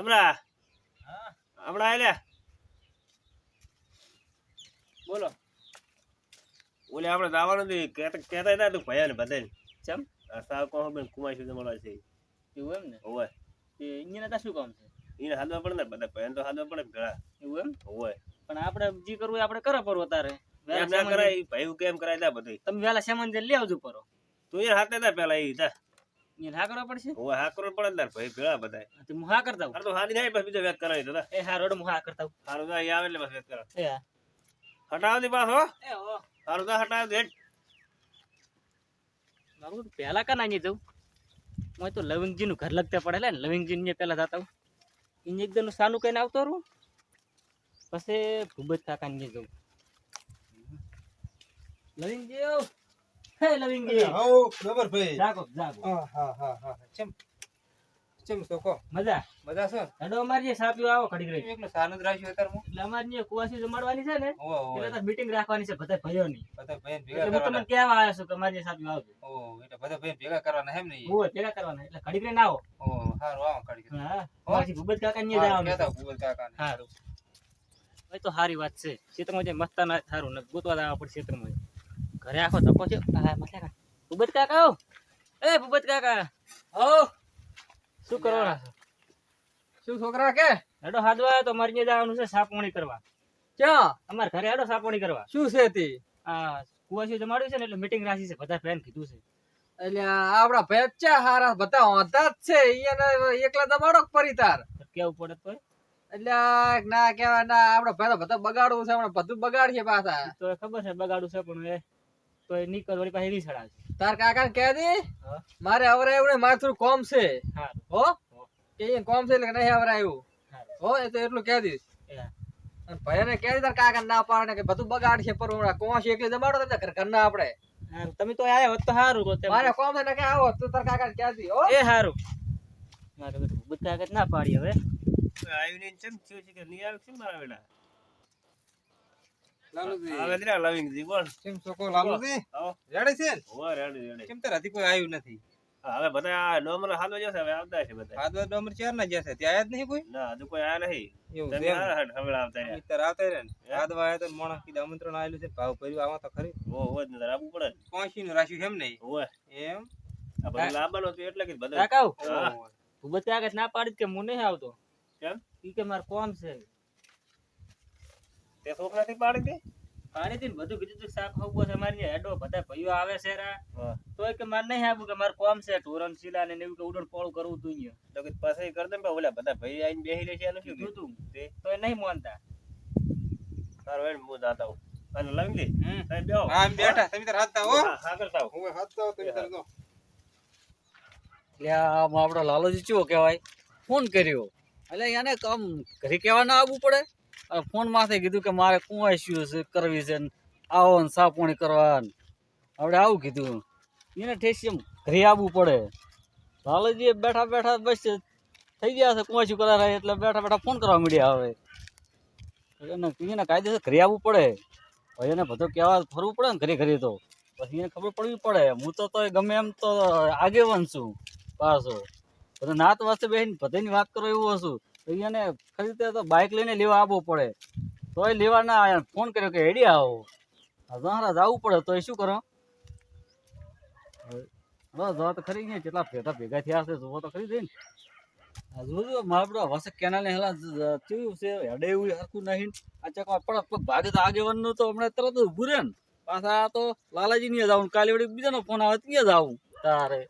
હમણાં? હમણાં આલ્યા બોલો. ઓલે આપણે જવાનું હતું કહેતા હતા તું ભયા ને બધા ચમ? આ સાવ કહો બેન કુમાર સુધી મળવા છે. એવું એમ ને? હોય એ અહીંયા શું કામ છે? એને હાલવા પડે ને બધા ભયા તો હાલવા પડે ભેળા એવું એમ? હોય પણ આપણે જે કરવું આપણે કરે પરવો તારે. ના કરાય ભાઈ કેમ કરાય તા બધું તમે વેલા સામાન લઈ આવજો પરો તું એ હાથે તા પેલા એ તા કા કરવા પડશે? પડે તાર ભાઈ ભેળા બધા તો હું હા કરતા તાર તો હાની થાય બીજો વેત કરાવી તો એ હા રોડ હું હા કરતા આવું. સારું તો આવે એટલે બસ વેત કરાવ. એ હા. હટાવ દે પાછો. એ હો. સારું તો હટાવ દે. મારું પહેલા કાના નહીં જવું હું તો લવિંગજી નું ઘર લગતા પડે ને. લવિંગજી ને પેલા જતા હું એને એકદમ સાનું કહીને આવતો રહું. પછી ભૂબત કાકા ને જવું લવિંગજી. હે લવિંગજી હાઉ ખબર ભાઈ જાગો જાગો. હા હા હા હા ચમ ચમ તો મજા? મજા છે? હેડો અમારી જે સાપ્યો આવો ખડી રહી. એકલો સાનંદ રાખ્યો અત્યારે હું એટલે અમારી જે કુવાસી જમાડવાની છે ને મીટિંગ રાખવાની છે બધા ભાઈઓની બધા ભાઈ એટલે હું તમને કહેવા આવ્યો છું કે અમારી જે સાપ્યો આવજો ઓહ એટલે બધા ભાઈ ભેગા કરવાના એમ નહીં ભેગા કરવાના એટલે ખડી રહીને આવો. ઓહ હારું આવો કાઢી હા પછી ભૂબત કાકા ને જવાનું. કેતા કાકા ને તો સારી વાત છે ક્ષેત્રમાં જે મસ્તા ના સારું ને ગોતવા જવા પડે ક્ષેત્રમાં. ઘરે આખો ધક્કો છે ભૂબત કાકા. આવો એ ભૂબત કાકા. હો. શું કરવાના છો? શું છોકરા કે? હેડો હાદવા તો મારી જવાનું છે સાપોણી કરવા. ક્યાં? અમારે ઘરે હેડો સાપોણી કરવા. શું છે તે? આ કુવાસી જમાડ્યું છે ને એટલે મીટિંગ રાખી છે. બધા ફ્રેન્ડ કીધું છે. એટલે આપડા છે હારા બધા હોતા જ છે. એકલા દબાડો પરિતાર કેવું પડે તો એટલે ના કેવા ના આપડે પેલા બધા બગાડવું છે બધું બગાડીએ પાછા. તો ખબર છે બગાડું છે પણ એ તો એ નીકળ વળી પાસે રીસડ આવશે તાર કાકા ને કહે દે મારે અવરે એવું મારે થોડું કોમ છે. હો. કે અહીંયા કોમ છે એટલે નહીં અવરે આવ્યું હો. એ તો એટલું કહે દઈશ. ભાઈને કહી દે તાર કાકા ના પાડે કે બધું બગાડશે પર હમણાં કોણ છે એકલી જમાડો તમે? ઘર ઘરના આપણે. તમે તો આયા હોત તો સારું મારે કોમ છે ને કે આવો તો તાર કાકા કહી દી હો. એ સારું મારે બધું કાકા ના પાડી હવે. આવ્યું નહીં ચમ થયું છે કે નહીં આવ્યું કેમ મારા વેલા લાલુજી. આવે જ રહ્યા લવિંગજી બોલ. કેમ છોકો લાલુજી? રેડી છે? ને? Ready ready. કેમ તાર હજી કોઈ આવ્યું નથી? હવે બધા નોર્મલ હાલવા જશે હવે આવતા છે બધા. હાથ ડોમર ચાર ના જશે ત્યાં જ નહીં કોઈ? ના હજુ કોઈ આયા નહીં. એવું તમે છે એમ. હારા હાટ હવે આવતા રહ્યા. મિત્ર આવતા રહ્યા ને. હાથ વાયા તો મોણસ કીધું આમંત્રણ આવેલું છે ભાવ કર્યું આવા તો ખરી. જ આપવું પડે ને. નું રાખ્યું એમ નહીં? હો એમ? આ બધું હતું એટલે કે બધા. કાકા હા. જ ના પાડી કે હું નહીં આવતો? કેમ? ઈ કે મારે કોમ છે. તે છોકરાથી પાડી દે? પાણી હતી બધું કીધું તું શાક ખાવું છે મારી હેડો બધા ભાઈઓ આવે છે રા. તો કે મારે નહીં આવું કે મારે કોમ છે ઢોરણ શીલા ને એવું કે ઉડણ પોળું કરવું તું તો કે પાસે કર દે ઓલા બધા ભાઈ આવીને બેસી છે એનું શું કીધું તું. તે. એ નહીં માનતા. તારો એમ હું જાતા હું અને હમ. તમે બેહો. હા એમ બેઠા તમે તાર હાથ હો. હા હા કરતા હું હું હાથ તો તમે તાર દો આમાં આપણો લાલોજી ચો કહેવાય? ફોન કર્યો. એટલે એને કામ ઘરે કહેવા ના આવવું પડે? ફોનમાંથી કીધું કે મારે કુંવાસ્યું છે, કરવી છે આવો ને સાપોણી કરવા ને. આપણે આવું કીધું. એને ઠેસી એમ ઘરે આવવું પડે. લાલજી બેઠા બેઠા બસ થઈ ગયા છે કુંવાસ્યું કરાવે એટલે બેઠા બેઠા ફોન કરવા મળ્યા હવે. એને એને કાયદેસર ઘરે આવવું પડે. ભાઈ એને બધો કહેવા ફરવું પડે ને ઘરે ઘરે તો. પછી એને ખબર પડવી પડે. હું તો તોય ગમે એમ તો આગેવાન છું પાછો. બધા નાત વાસ્તે બેસીને બધાની વાત કરો એવું હશું એને ખરીદે તો બાઇક લઈને લેવા આવવું પડે. તોય લેવા ના આવ્યા ફોન કર્યો કે હેડી આવો. હારા જવું પડે, તોય શું કરો? બસ જોવા તો ખરી ગયા કેટલા ભેગા ભેગા થયા હશે, જોવા તો ખરી દે ને. જોજો, મારા બધો વસક કેનાલ ને હેલા છે, હેડે એવું હરખું નહીં આ ચકવા પડત ભાગે તો આગેવાનનું તો હમણાં તરત રહે ને. પાછા તો લાલાજી ને જાવું કાલે વળી બીજાનો ફોન આવે ત્યાં જાવું તારે.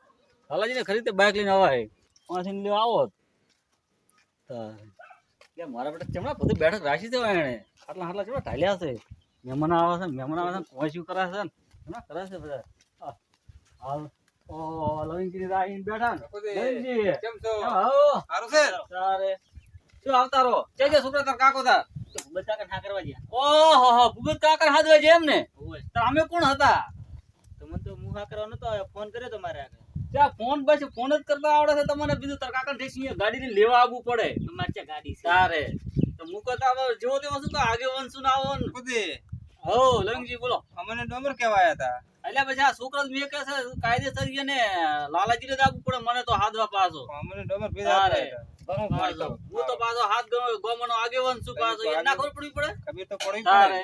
લાલાજીને ખરીદે બાઇક લઈને આવાય પાંચ લેવા આવો. મારા બેટા ચમડા બધું બેઠક રાખી દેવાય એને આટલા આટલા ચમડા ઢાલ્યા છે? મહેમાન આવે છે મહેમાન આવે છે પહોંચ્યું કરે છે ને? એમાં કરે છે બધા? હાલ. ઓ આવીને બેઠા ને. લવિંગજી કેમ છો? સારું છે? તારે શું આવતા રહો જે જે છોકરા તાર કાકો તાર? તો ભૂબત કાકા ના કરવા ગયા. ઓહો હો ભૂગત કાકા હાથવે છે એમ ને અમે કોણ હતા? તમને મને તો મુહા કરવાનો તો ફોન કર્યો તો મારે આગળ. ત્યાં ફોન બસ ફોન જ કરતા આવડે છે તમને. બીજું તાર કાકા ઠેસી ગાડી ને લેવા આવવું પડે. અમારે ત્યાં ગાડી સારે તો મુકો તો હવે જેવો તેવો શું તો આગે વંશું ના આવો ને ખુદી. હો લંગજી બોલો. અમને ડોમર કહેવાયા હતા એટલે પછી આ છોકરા મેં કહે છે કાયદેસર ને લાલાજી ને જ આવવું પડે મને તો હાથવા પાછો. અમને ડોમર ભેગા સારે હું હું તો પાછો હાથ ગોમનો આગેવાન છું પાછો. એ ના ખબર પડવી પડે? કબીર તો પડી તારે.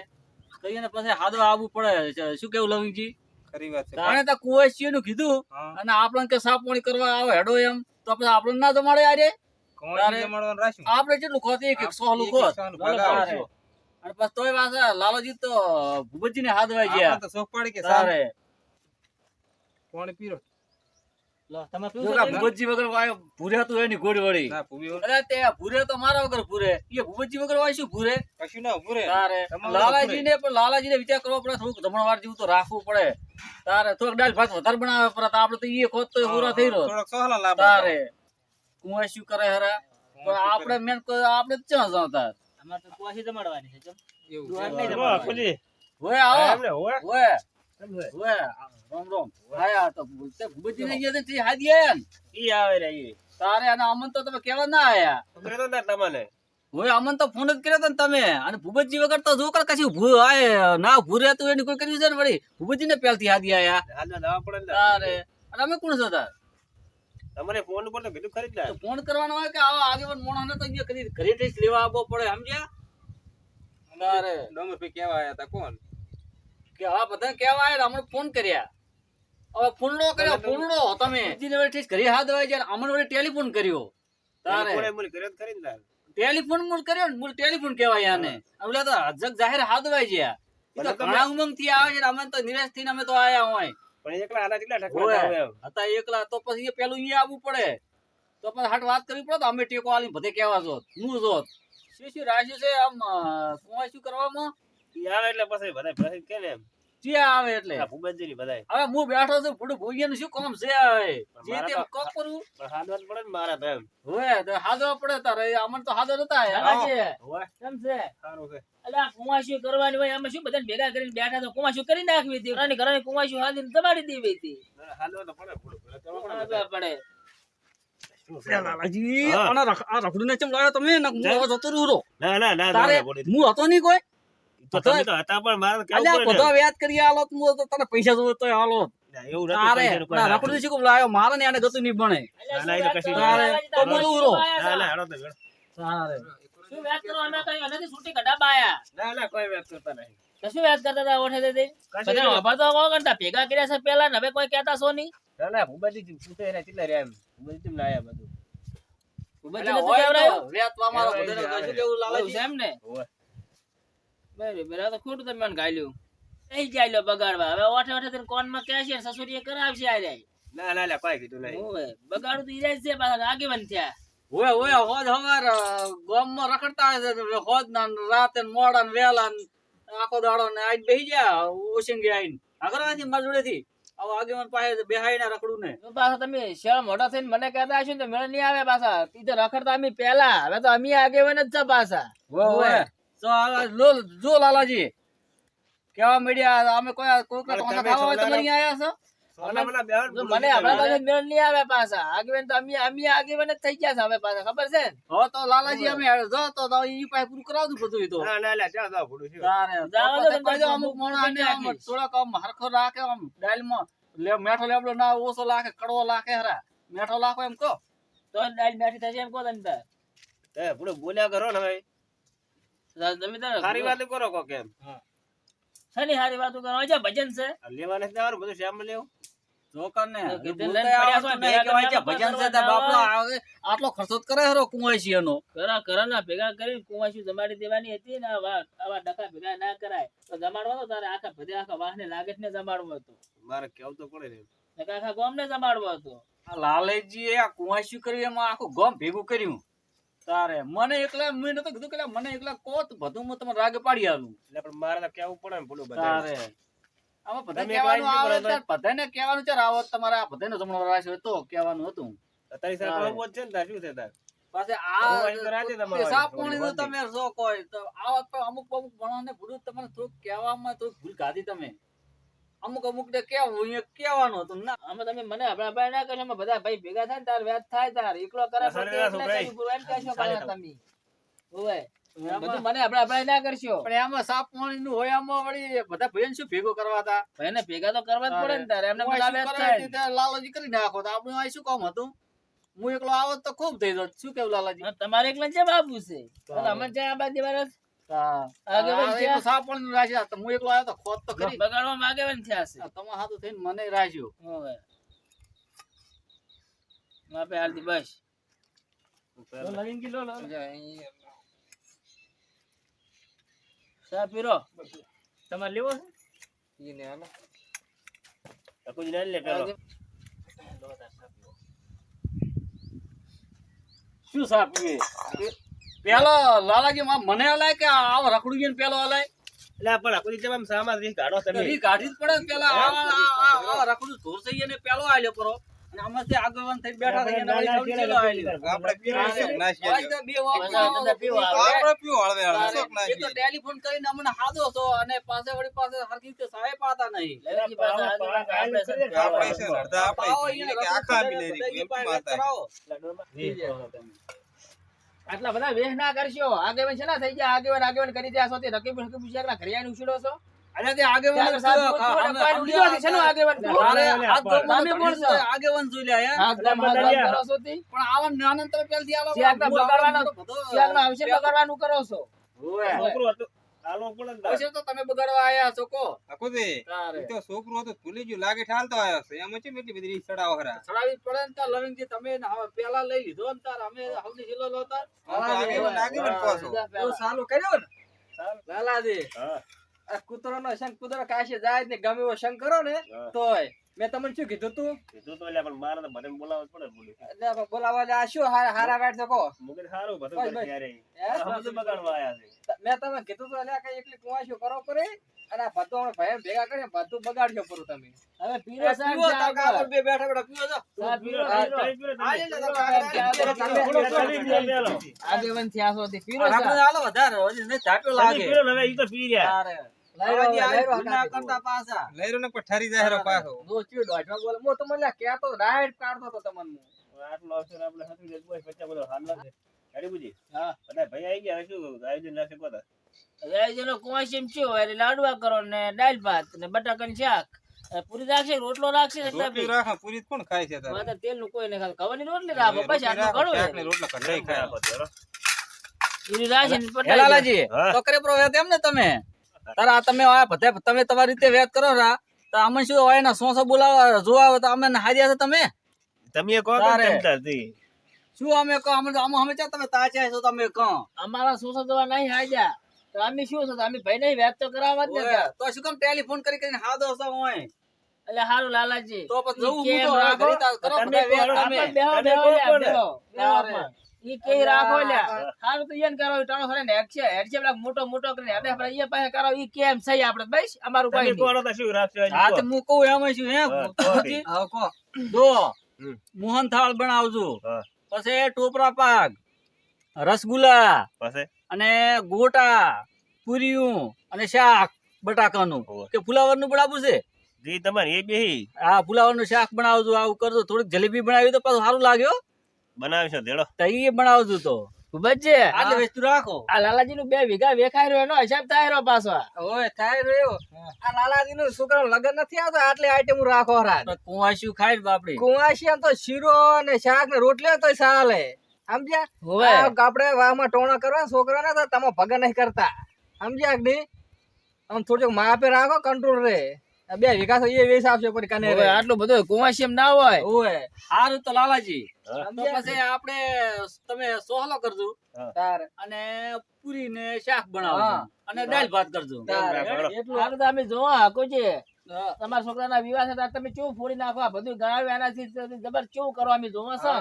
કઈ ને પછી હાથવા આવવું પડે. શું કેવું લવિંગજી ખરી વાત છે. તાણે તો કુવાસીઓ નું કીધું અને આપણને કે સાપ કરવા આવે હેડો એમ. તો આપણે આપણને ના જમાડે રાખ્યું? આપણે જેટલું ખોતી એક એક ખોત. અને તોય પાછા લાલોજી તો ભૂપતજી ને હાથ વાય ગયા તો શોખ પાડી કે સારે કોણ પીરો? ભૂપતજી વગર વાય ભૂરે હતું એની ગોળી વળી અરે તે ભૂરે તો મારા વગર ભૂરે. એ ભૂપતજી વગર વાય શું ભૂરે? કશું ના ઉભું તારે લાલાજી ને પણ લાલાજી ને વિચાર કરવો પડે થોડુંક જમણવાર જેવું તો રાખવું પડે. તારે થોડુંક દાળ ભાત વધારે બનાવે પડે આપડે તો એ ખોત તો પૂરા થઈ રહ્યો. તારે. કુંવા શું કરે હરા? પણ આપણે મેન આપણે ક્યાં અમારે તો કુવાસી જમાડવાની છે. એવું આવો. હોય? હોય? ઓય રામ રામ. આયા તો ભૂપતજી ને ગયા તે હાદી આયા ઈ આવે રે ઈ. તારે અને અમન તો તમે કેવા ના આયા? ખબર તો તમને. ઓય અમન તો ફોન જ કર્યો તો ને તમે. અને ભૂપતજી વગર તો જો કર કશું ભૂ આય ના ભૂરે તો એની કોઈ કર્યું છે ને વળી? ભૂપતજી ને પહેલથી હાદી આયા. હાલમાં જવા પડે તારે. અને અમે કોણ છો તાર? તમને ફોન ઉપર તો કીધું ખરી જ ફોન કરવાનો હોય કે આવા આગેવાન મોણા ને તો અહીંયા કદી ઘરે ટેસ્ટ લેવા આવવો પડે સમજ્યા? તારે. ડોમરભાઈ કેવા આયા તા કોણ? કે હા બધા કેવા આયા હમણાં ફોન કર્યા. હવે ફોનડો કર્યો ફોનડો તમે. જીને વળી ઠીક ઘરે હાથ દવાઈ જાય અમને વળી ટેલિફોન કર્યો તારે. ટેલિફોન મૂળ કર્યો ને મૂળ ટેલિફોન કહેવાય આને. ઓલા તો જગ જાહેર હાથ દવાઈ ઈ તો ઘણા ઉમંગથી આવે છે ને અમે તો નિરાશ થઈને અમે તો આયા હોય. પણ એકલા આના કેટલા હોય. હતા એકલા તો પછી એ પેલું અહીંયા આવવું પડે. તો પછી હાટ વાત કરવી પડે તો અમે ટેકો આલી બધે કેવા જોત. હું જોત. શું શું રાખ્યું છે આમ શું કરવામાં? આવે એટલે પછી બધા પછી કે ને એમ. જ્યાં આવે એટલે આ ભૂપતજીની બધાય. હવે હું બેઠો છું ભૂડું ભૂઈયાનું શું કામ છે હવે જે તો- કોક હાલમાં જ પડે ને મારા એમ. હોય તો હાદવા પડે તારે અમને તો હાદો નતા. હોય. કેમ છે સારું છે. અલા કુવાસી કરવાની હોય અમે શું બધાને ભેગા કરીને બેઠા તો કુવાસી કરી નાખવી હતી ઘરની ઘરની કુવાસી હાલીને જમાડી દેવી હતી ના, હાલમાં તો પડે પડે. પડે શું છે? લાલાજી આ રખડું ને ચમ લાવ્યો તમે ને હું જતો રહ્યો. ના, ના, ના, તારે ના. હું હતો નહીં કોઈ તો તમે તો હતા પણ મારે કેવું પડે ને. વ્યાજ કરી આલો તો તો તને પૈસા જોવે તોય આલો એવું તારે પૈસાનું કોઈ ના, ના રખડું શીખું લાવ્યો મારે ને આને ગતું નહીં બને અલ્યા, ના, શું ના, એ તો વાત કશી કરો? તારે તો તમે બોલું શું રો. આયા ના, છો? ના, હેડો તો હેડો. તારે શું વાત કરો અમે કઈ નથી છૂટી કઢા બાયા ના, ના, કોઈ વાત કરતા નહીં. તો શું કરતા હતા ઓઠે તે બધા નહીં. તો કહો કરતા ભેગા કર્યા છે પેલા ને હવે કોઈ કહેતા છો નહીં ના, ના, કેટલા રહ્યા ના બધું? વ્યાજ તો અમારો કશું લેવું છે એમ ને હોય. બરાબર આ તો ખોટું તમે મને ગાલ્યું. નહીં જાય લો બગાડવા. હવે ઓઠે ઓઠે તને કોનમાં કહેશે ને સસુરીએ કરાવશે આ જાય ના, ના, ના, કોઈ કીધું નહીં. ઓવે બગાડું તો ઈ જાય છે પાછા આગેવાન થયા. હોય હોય હોજ હવાર ગામમાં રખડતા હોય હોજ ના ને રાતે ને મોડા ને વહેલા ને આખો દાડો ને આઈને બેહી ગયા ઓશિંગે આઈને. આગળ આથી મારી જોડેથી હવે આગેવાન પાસે બેહાઈને રખડું ને. પાછા તમે શેળ મોટા થઈને મને કહેતા હશો ને તો મેળ નહીં આવે પાછા. રખડતા અમે પેલા હવે તો અમે આગેવાન જ છે પાછા. જો લાલાજી. કેવા મીડિયા અમે કોઈ કોઈ તમે ખાવા તમારી અહીંયા આયા છો? મને હમણાં ના મેળ નહીં આવે પાછા. આગેવાન તો અમે અમે આગેવાન જ થઈ ગયા છે હવે પાછા. ખબર છે? હવે તો લાલાજી અમે જો તો તો ઈ પાસે પૂરું કરાવતું બધું ઈ તો. ના, ના, ના, ચાલ, ચાલ, છે તારે જાવા તમે અમુક આને આમ થોડાક આમ હરખો રાખે આમ દાળમાં લે મેઠો લેબડો ના ઓછો લાખે કડવો લાખે હરા. મેઠો લાખો એમ કહો. તો દાળ મેઠી થશે એમ કહો તમે તાર. એ, બોલ્યા કરો ને હવે. તમે તાર સારી વાત કરો કોક એમ. શેની હારી વાતો કરો? આજે ભજન છે. આ લેવા બધું શ્યામમાં લેવું. જોકર ને તો ભજન છે બાપડો આવે, આટલો ખર્ચો કરે હરો કુંવાસી એનો ભેગા કુવાસી જમાડી દેવાની હતી ને આવા આવા ડખા ભેગા ના કરાય. તો જમાડવાનો તારે આખા બધે આખા વાહને લાગે ને જમાડવો હતો. મારે કેવું તો પડે ને. આખા ગોમ ને જમાડવો હતો. આ લાલેજી આ કુંવાસી કર્યું એમાં આખું ગોમ ભેગું કર્યું. તારે મને એકલા મેં નતો કીધું કે મને એકલા કોત બધું હું તમને રાગ પાડી આલું. એટલે પણ મારે તો કેવું પડે ને ભૂલું. તારે આમાં બધા કહેવાનું આવે જ બધાને કહેવાનું છે આવો તમારે આ બધાને જમણવાર રાખ્યો તો કહેવાનું હતું. તારી સાથે તારે. આવું જ છે ને તાર શું છે તાર? પાસે આ પેશાબ પાણીનું તમે જો કોઈ તો આવા તો અમુક અમુક ભણવાને ભૂલું તમને થોડુંક કહેવામાં થોડુંક ભૂલ ખાધી તમે. અમુક અમુક ને કેવું અહીંયા કહેવાનું હતું. ના અમે તમે મને હમણાં હમણાં ના કરશો બધા ભાઈ ભેગા થાય તાર વ્યાજ થાય તાર. એકલો કરે. તમે. ઓવે બધું મને હમણાં હમણાં ના કરશો. પણ એમાં સાપ પાણીનું હોય આમાં વળી બધા ભાઈને શું ભેગું કરવા હતા? ભાઈને ભેગા તો કરવા જ પડે ને તારે એમને બધા લાલોજી કરી નાખો તો આપણું આ શું કામ હતું? હું એકલો આવત તો ખૂબ થઈ જાત શું કેવું લાલાજી તમારે એકલા છે? બાબુ છે અમે જ્યાં આ બાજુ વાળા તમારા હાથું થઈને મને રાખ્યો હોવે. માપે હાલતી બસ. લો, લવિંગ કી લો, લો. ચા પીરો? તમારે લેવો છે? શું સાપ પીવે? પેલો લાલાજી માં મને હલાય કે આવ રખડું ગયો પેલો હલાય? એટલે આ પણ આખું આમ સામા રી ગાડો તમે. રી ગાડી જ પડે પેલા આ- આ- આ- આ રખડું ધોર થઈ ને પેલો આલ્યો પરો. અને આમાંથી આગળવાન થઈ બેઠા થઈ આલ્યો. આપણે પીવો તો બે પીવો આવે. આપણે પીવો હળવે હળવે શોખ તારે એ તો ટેલિફોન કરીને અમને હાદો તો અને પાસે વળી પાસે હરખી કે સાહેબ પાતા નહીં. આપણે છે. આપણે છે ને અડધા આપણે કે આખા એમ પાસે માતા. આટલા બધા વેહ ના કરશો આગેવાન છે ને થઈ ગયા આગેવાન આગેવાન કરી રહ્યા છો તે રકીબ રકીબ પૂછ્યા એકલા ઘરે આવીને ઉછળો છો અને તે આગેવાન સાહેબ જવાથી શેનું આગેવાન કરો? આ તો તમે કોણ છો? આગેવાન જોઈ લે આ કરો છો તે? પણ આવા નાનંતર પેલથી આવા બગાડવાનો- આવડો બધો આવશે બગાડવાનું કરો છો હોવે. છોકરું હતું આલો પડે ને તાર. હશે તો તમે બગાડવા આયા છો કો? આખું તારે. તો છોકરો હતો ભૂલી ગયો લાગે ઠાલતો આવ્યો છે એમાં ચેમ એટલી બધી ચડાવો ખરા. ચડાવી પડે ને તાર લવિંગજી તમે હવે પેલા લઈ લીધો ને તાર અમે હવની હિલો લો તાર. આમ તો આગેવાન આગેવાન કહો છો. કર્યો ને. લાલાજી હા. આ કૂતરાનો શંખ કૂતરો કાશે જાય ને ગમે એવો શંખ કરો ને તોય. મેં તમને શું કીધું તું? કીધું તો એટલે પણ મારે તો બધાને બોલાવવું પડે બોલું. એટલે બોલાવવા આ શું હારા હારા વાટ શકો મુગર હારો બધું કરી કરે હમ બધું બગાડવા આયા છે. મેં તમને કીધું તો એટલે કઈ એકલી કુવાશો કરો પડે અને આ બધું આપણે ભાઈ ભેગા કરીને બધું બગાડ્યો પૂરું તમે. હવે પીરો સાહેબ પીવો તાર પર બે બેઠા બેઠા પીવો જો સાહેબ પીરો પીરો. ચાલી પીરો તમે. આ લે લે તો પીરો પીરો પીરો થયા છો તે પીરો આપણે સાહેબ. હાલો વધારે હજી નહીં ધાપ્યો લાગે. પીરો હવે ઈ તો પી રહ્યા. ને પઠારી પાછો. બોલે. મો તો મને રાઈટ કાઢતો તો તમને. આટલો આપણે જ હાલ લાગે હરીબુજી હા. ભાઈ આવી ગયા શું આયોજન એટલે લાડવા કરો ને દાળ ભાત ને બટાકાનું શાક. પૂરી રાખશે રોટલો રાખશે રોટલી રાખા પૂરી કોણ ખાય છે તારે? માથે તેલનું કોઈ નહીં ખાલી ખવાની રોટલી રાખો પછી રોટલો આટલું ઘણું શાક ને છે. રોટલા ખાય. પૂરી રાખશે ને પટાઈ હેલાલાજી તો કરે પ્રો એમ ને તમે? તારા તમે બધા તમે તમારી રીતે વેત કરો રા. તો અમે શું હોય ને સો સો બોલાવા જોવા તો અમે હાર્યા છે તમે? તમે કહો શું અમે કહો? અમે અમે અમે ચા તમે તાચ્યા છો તમે કહો? અમારા સોસો દવા નહીં હાર્યા તો અમે શું છો અમે ભાઈ નહીં વેત તો કરાવવા જ ને તો શું કામ ટેલિફોન કરી કરીને હાદો છો હોય એટલે હારું લાલાજી. તો પછી જવું હું તો રાખો? તમે બેહો બેહો? બેહો. ઈ કેઈ રાખો લ્યા. હારું તો ઈયન કરો ટાણો ખરે ને છે હેડ છે મોટો મોટો કરીને હેડે. આપણે ઈ પાસે કરો ઈ કેમ સહી આપણે બસ અમારું કોઈ નહીં કોણ હતા શું રાખશો હા તો હું કહું એમ છું હે હા, હા, કહો. જો મોહન થાળ બનાવજો. પછી ટોપરા પાક રસગુલ્લા અને ગોટા પૂરીયું અને શાક બટાકાનું. કે ફુલાવરનું બનાવું છે? જી તમારે એ બે હા ફુલાવરનું શાક બનાવજો આવું કરજો. થોડીક જલેબી બનાવી તો પાછું સારું લાગ્યો. બનાવશો દેડો તઈ બનાવજો તો. ખૂબ જ છે વસ્તુ રાખો. આ લાલાજી નું બે વીઘા વેખાઈ રહ્યો એનો હિસાબ થાય રહ્યો પાછો. ઓય થાય રહ્યો. આ લાલાજી નું છોકરા લગન નથી આવતો આટલી આઈટમ રાખો રા કુવાસી ખાઈ બાપડી. કુવાસી તો શીરો ને શાક ને રોટલી તો ચાલે. સમજ્યા? હવે. આપણે વાહમાં ટોણા કરવા છોકરા ને તમે ભગન નહીં કરતા. સમજ્યા કે નહીં? આમ થોડુંક માપે રાખો કંટ્રોલ રે બે વિકાસ એ વેસ આપશે પણ કને હોવે, આટલું બધું કુવાશિયમ ના હોય. ઓય. હારું તો લાલાજી. તો પછી આપણે તમે સોહલો કરજો. તાર. અને પૂરી ને શાક બનાવજો. અને દાળ ભાત કરજો. એટલું. હારું તો અમે જોવા હાકો છે. તમારા છોકરાના વિવાહ હતા તમે ચેવું ફોડી નાખો? આ બધું ગણાવ્યું એનાથી જબર ચેવું કરો? અમે જોવા છો.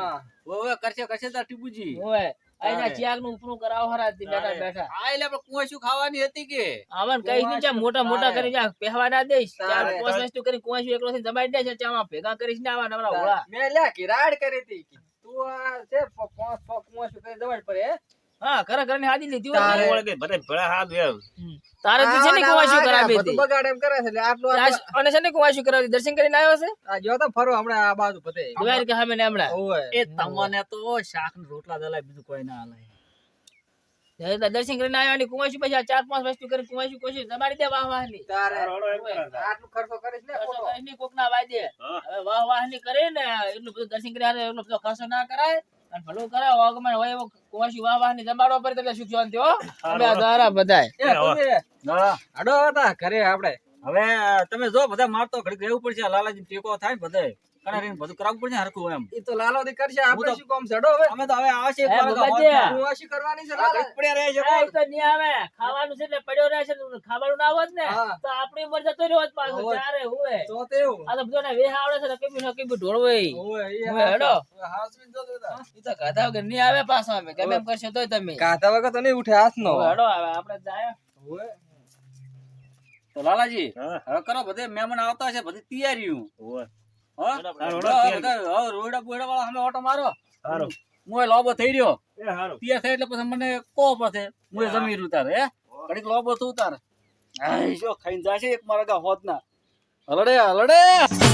કરશે કરશે તાર ટીપુજી. હોવે અહીંના તારે. નું ઉપરું કરાવો હરાતી બેઠા બેઠા. આ એટલે આપણે કુવાશું ખાવાની હતી કે? આવન કઈ નહીં ચા મોટા મોટા કરી જા પહેવા ના દઈશ. ચાર કોસ વસ્તુ કરી કુંવાસી એકલો થી જમાઈ દે છે ચામાં ભેગા કરીશ ને આવા નવરા હોળા. મે લે કિરાડ કરી હતી તું આ છે પ- પાંચ છ કુવાશું કરી દવાડ પડે હે? ખરા ખરા હાદી લીધી હોય ઓળખે બધા ભેળા હાથ એમ. હમ. છે ને આ કરાવી હતી. બગાડ એમ કરે છે એટલે આટલું અને છે ને કુંવાસી કરાવી દર્શન કરીને આવ્યો છે? આ જો તો ફરો હમણાં આ બાજુ બધે. દ્વારકા સામે ને હમણાં? એ તમને તો શાક ને રોટલા દલાય બીજું કોઈ ના હાલે. દર્શન કરીને આવ્યા ની કુંવાસી પછી આ ચાર પાંચ વસ્તુ કરી કુંવાસી કોશી દબાડી દે વાહ વાહની. આટલું ખર્ચો કરીશ ને કોક ના હા. હવે વાહ વાહની કરે ને એટલું બધું દર્શન કરી એટલો બધો ખર્ચો ના કરાય. અને ભલું કરાય વાગમાં હોય એવો કુંવાસી વાહ વાહની દબાડવા પર તમે સુખ શાંતિ હો? અમે આ દ્વારા બધાય. હતા ઘરે આપણે. હવે તમે જો બધા મારતો રહેવું પડશે લાલાજી ટેકો થાય બધે કણારીને બધું કરાવવું પડશે હરખું એમ. એ તો લાલો દી કરશે આપણે શું કામ છડો હવે? અમે તો હવે આવશે એ ભગવતી. કુંવાસી કરવાની છે લાલા. પડ્યા રહે છે એ તો નહીં આવે. ખાવાનું છે એટલે પડ્યો રહે છે ખાવાનું ના આવત ને હા. તો આપણી ઉંમર જતો રહ્યો પાછો ચારે હોય તો તે આ તો બધાને વેહ આવડે છે ને કીબી ને કીબી ઢોળવે ઓવે, ઈ ઓવે, હેડો. હવે જો તો એ તો ગાધા વગર નહીં આવે પાછો અમે. કેમ એમ કરશો તોય તમે. કાંધા વગર તો નહીં ઉઠે હાથનો. હવે હેડો હવે આપણે જાય. ઓવે. તો લાલાજી હા, હવે કરો બધે મહેમાન આવતા છે બધી તૈયારીઓ. હોવે. ઓટો મારો. હું લોબો થઈ રહ્યો. એ હારો. થાય એટલે પછી મને કો પડશે. હું જમીન ઉતારે હે? ઘડીક લોબો તું ઉતાર જો ખાઈને જાશે એક મારા ગા હોત ના હલડે હલડે!